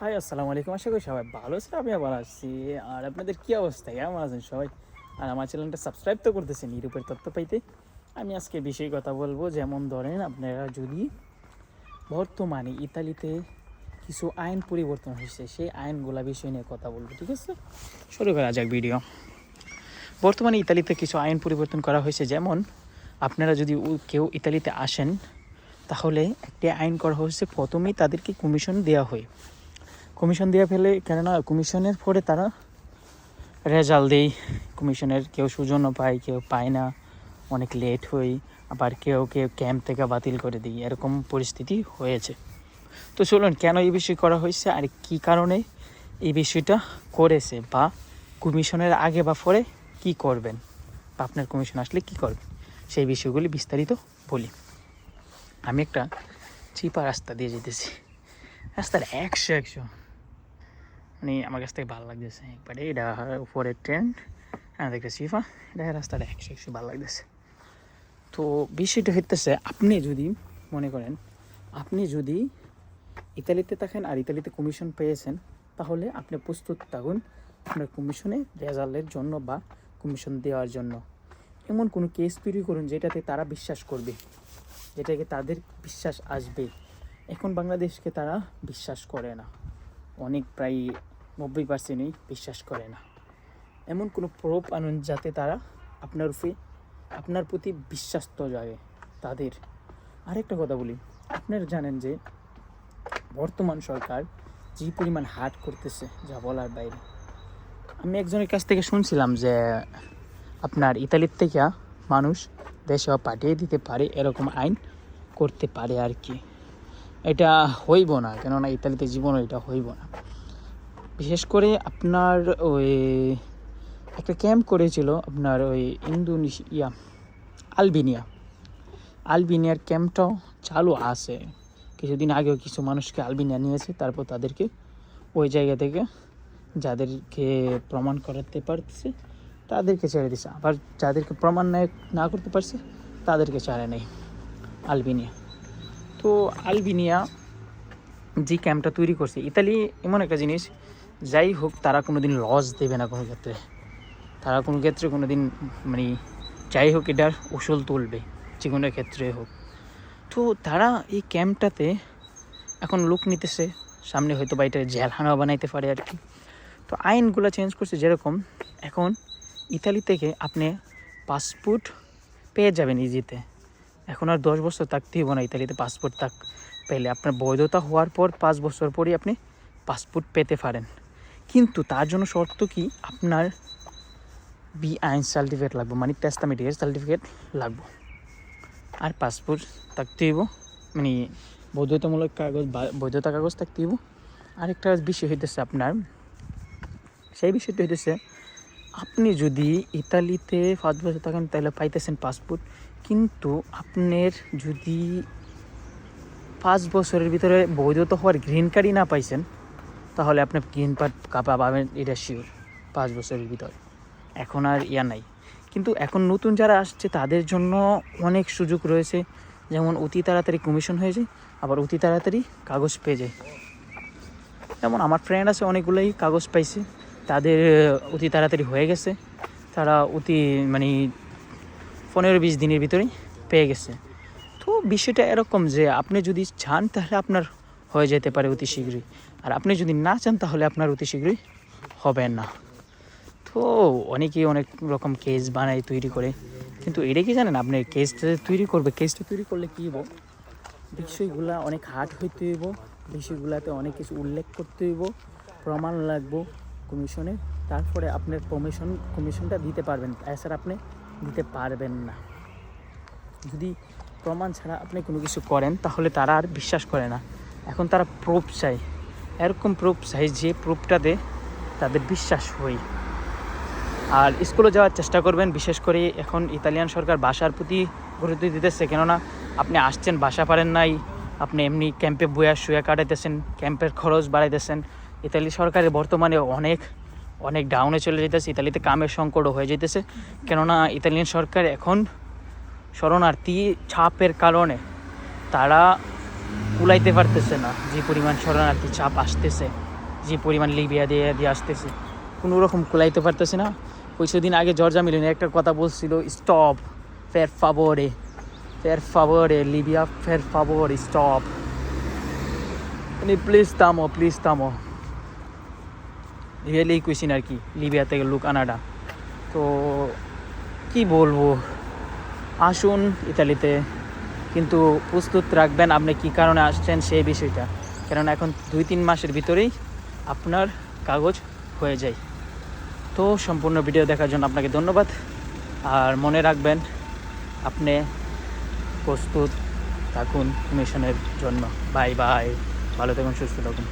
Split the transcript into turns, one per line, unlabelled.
High, আসসালামু আলাইকুম। আশা করি সবাই ভালো আছেন আমি ভালো আছি। আর আপনাদের কী অবস্থা? কেমন আছেন সবাই? আর আমার চ্যানেলটা সাবস্ক্রাইব তো করতেছেন ইউরোপের তথ্য পাইতে। আমি আজকে বিষয়ে কথা বলব। যেমন ধরেন, আপনারা যদি বর্তমানে ইতালিতে কিছু আইন পরিবর্তন হয়েছে, সেই আইনগুলা বিষয় নিয়ে কথা বলব, ঠিক আছে? শুরু করা যাক ভিডিও। বর্তমানে ইতালিতে কিছু আইন পরিবর্তন করা হয়েছে। যেমন, আপনারা যদি কেউ ইতালিতে আসেন, তাহলে একটি আইন করা হয়েছে। প্রথমেই তাদেরকে কমিশন দেওয়া হয়। কমিশন দেওয়া ফেলে, কেননা কমিশনের পরে তারা রেজাল্ট দেয় কমিশনের কেউ সুজনও পায়, কেউ পায় না। অনেক লেট হই, আবার কেউ কেউ ক্যাম্প থেকে বাতিল করে দিই। এরকম পরিস্থিতি হয়েছে। তো চলুন, কেন এই বিষয় করা হয়েছে আর কি কারণে এই বিষয়টা করেছে বা কমিশনের আগে বা পরে কি করবেন? বা আপনার কমিশন আসলে কি করবেন সেই বিষয়গুলি বিস্তারিত বলি। আমি একটা চিপা রাস্তা দিয়ে যেতেছি। রাস্তার একশো একশো। মানে আমার কাছ থেকে ভালো লাগতেছে। একবারে এটা উপরে ট্রেন হ্যাঁ দেখতে চিপা এটা রাস্তাটা একশো একশো ভালো লাগতেছে। তো বিষয়টা হইতেছে, আপনি যদি মনে করেন, আপনি যদি ইতালিতে থাকেন আর ইতালিতে কমিশন পেয়েছেন, তাহলে আপনি প্রস্তুত থাকুন আপনার কমিশনে রেজাল্টের জন্য বা কমিশন দেওয়ার জন্য। এমন কোনো কেস তৈরি করুন যেটাতে তারা বিশ্বাস করবে, যেটাকে তাদের বিশ্বাস আসবে। এখন বাংলাদেশকে তারা বিশ্বাস করে না। অনেক প্রায় নব্বই পার্সেন্টই বিশ্বাস করে না। এমন কোনো প্রোপ আনুন যাতে তারা আপনার উপরে, আপনার প্রতি বিশ্বাস তো জাগে তাদের। আরেকটা কথা বলি, আপনারা জানেন যে বর্তমান সরকার যে পরিমাণ হাট করতেছে, যা বলার বাইরে। আমি একজনের কাছ থেকে শুনছিলাম যে আপনার ইতালির থেকে মানুষ দেশে পাঠিয়ে দিতে পারে, এরকম আইন করতে পারে আর কি। এটা হইব না, কেননা ইতালিতে জীবনও এটা হইব না। বিশেষ করে আপনার ওই একটা ক্যাম্প করেছিল আপনার ওই ইন্দোনেশিয়া, আলবেনিয়া। আলবেনিয়ার ক্যাম্পটাও চালু আছে। কিছুদিন আগেও কিছু মানুষকে আলবেনিয়া নিয়েছে, তারপর তাদেরকে ওই জায়গা থেকে যাদেরকে প্রমাণ করাতে পারছে তাদেরকে ছেড়ে দিছে। আবার যাদেরকে প্রমাণ না করতে পারছে, তাদেরকে ছাড়ে নেই আলবেনিয়া। তো আলবেনিয়া যে ক্যাম্পটা তৈরি করছে, ইতালি এমন একটা জিনিস যাই হোক, তারা কোনো দিন লস দেবে না কোনো ক্ষেত্রে। তারা কোনো ক্ষেত্রে কোনো দিন মানে যাই হোক, এটার উসুল তুলবে, যে কোনো ক্ষেত্রে হোক। তো তারা এই ক্যাম্পটাতে এখন লোক নিতেছে। সামনে হয়তো বা এটা জেলখানাও বানাইতে পারে আর কি। তো আইনগুলো চেঞ্জ করছে যেরকম, এখন ইতালি থেকে আপনি পাসপোর্ট পেয়ে যাবেন ইজিতে এখন আর দশ বছর থাকতে হইব না ইতালিতে পাসপোর্ট থাক পেলে। আপনার বৈধতা হওয়ার পর পাঁচ বছর পরই আপনি পাসপোর্ট পেতে পারেন। কিন্তু তার জন্য শর্ত কি? আপনার বি আইন সার্টিফিকেট লাগবে মানে টেস্টামেটিকের সার্টিফিকেট লাগবে। আর পাসপোর্ট থাকতে হইব মানে বৈধতামূলক কাগজ বৈধতা কাগজ থাকতে হইব। আরেকটা বিষয় হইতেছে আপনার, সেই বিষয়টা হইতেছে, আপনি যদি ইতালিতে পাঁচ বছর থাকেন, তাহলে পাইতেছেন পাসপোর্ট কিন্তু আপনার যদি পাঁচ বছরের ভিতরে বৈধতা হওয়ার গ্রিন কার্ডই না পাইছেন তাহলে আপনি গ্রিন কার্ড কাপা পাবেন, এটা শিওর পাঁচ বছরের ভিতরে। এখন আর ইয়া নাই। কিন্তু এখন নতুন যারা আসছে, তাদের জন্য অনেক সুযোগ রয়েছে। যেমন অতি তাড়াতাড়ি কমিশন হয়ে যায়, আবার অতি তাড়াতাড়ি কাগজ পেয়ে যায়। যেমন আমার ফ্রেন্ড আছে, অনেকগুলোই কাগজ পাইছে। তাদের অতি তাড়াতাড়ি হয়ে গেছে। তারা অতি মানে পনেরো বিশ দিনের ভিতরেই পেয়ে গেছে। তো বিষয়টা এরকম যে, আপনি যদি চান তাহলে আপনার হয়ে যেতে পারে অতি শীঘ্রই। আর আপনি যদি না চান, তাহলে আপনার অতি শীঘ্রই হবে না। তো অনেকেই অনেক রকম কেস বানায়, তৈরি করে। কিন্তু এটা কি জানেন, আপনি কেসটা তৈরি করবে কেসটা তৈরি করলে কী হব বিষয়গুলা অনেক হার্ড হইতে হইব, বিষয়গুলাতে অনেক কিছু উল্লেখ করতে হইব, প্রমাণ লাগবো কমিশনে তারপরে আপনার কমিশন কমিশনটা দিতে পারবেন, এছাড়া আপনি দিতে পারবেন না। যদি প্রমাণ ছাড়া আপনি কোনো কিছু করেন, তাহলে তারা আর বিশ্বাস করে না। এখন তারা প্রুফ চাই। এরকম প্রুফ চাই যে প্রুফটাতে তাদের বিশ্বাস হই। আর স্কুলে যাওয়ার চেষ্টা করবেন, বিশেষ করে এখন ইতালিয়ান সরকার বাসার প্রতি গুরুত্ব দিতেছে, কেননা আপনি আসছেন, বাসা পারেন নাই, আপনি এমনি ক্যাম্পে বইয়া শুয়ে কাটাইতেছেন ক্যাম্পের খরচ বাড়াইতেছেন। ইতালি সরকারের বর্তমানে অনেক অনেক ডাউনে চলে যেতেছে ইতালিতে কামের সংকটও হয়ে যেতেছে কেননা ইতালিয়ান সরকার এখন শরণার্থী ছাপের কারণে তারা কুলাইতে পারতেছে না। যে পরিমাণ শরণার্থী চাপ আসতেছে, যে পরিমাণ লিবিয়া দিয়ে দিয়ে আসতেছে, কোনো রকম কুলাইতে পারতেছে না। কিছুদিন আগে জর্জা মিলিনি একটা কথা বলছিল স্টপ ফের ফাভরে ফের ফাভরে লিবিয়া, ফের ফাভর স্টপ মানে প্লিজ থামো প্লিজ থামো। রিয়েলি কুইসিন আর কি, লিবিয়া থেকে লুক আনাডা তো, কি বলব? আসুন ইতালিতে। কিন্তু প্রস্তুত রাখবেন আপনি কি কারণে আসছেন সেই বিষয়টা। কেননা এখন দুই তিন মাসের ভিতরেই আপনার কাগজ হয়ে যায়। তো সম্পূর্ণ ভিডিও দেখার জন্য আপনাকে ধন্যবাদ। আর মনে রাখবেন, আপনি প্রস্তুত থাকুন মিশনের জন্য। বাই বাই ভালো থাকুন, সুস্থ থাকুন।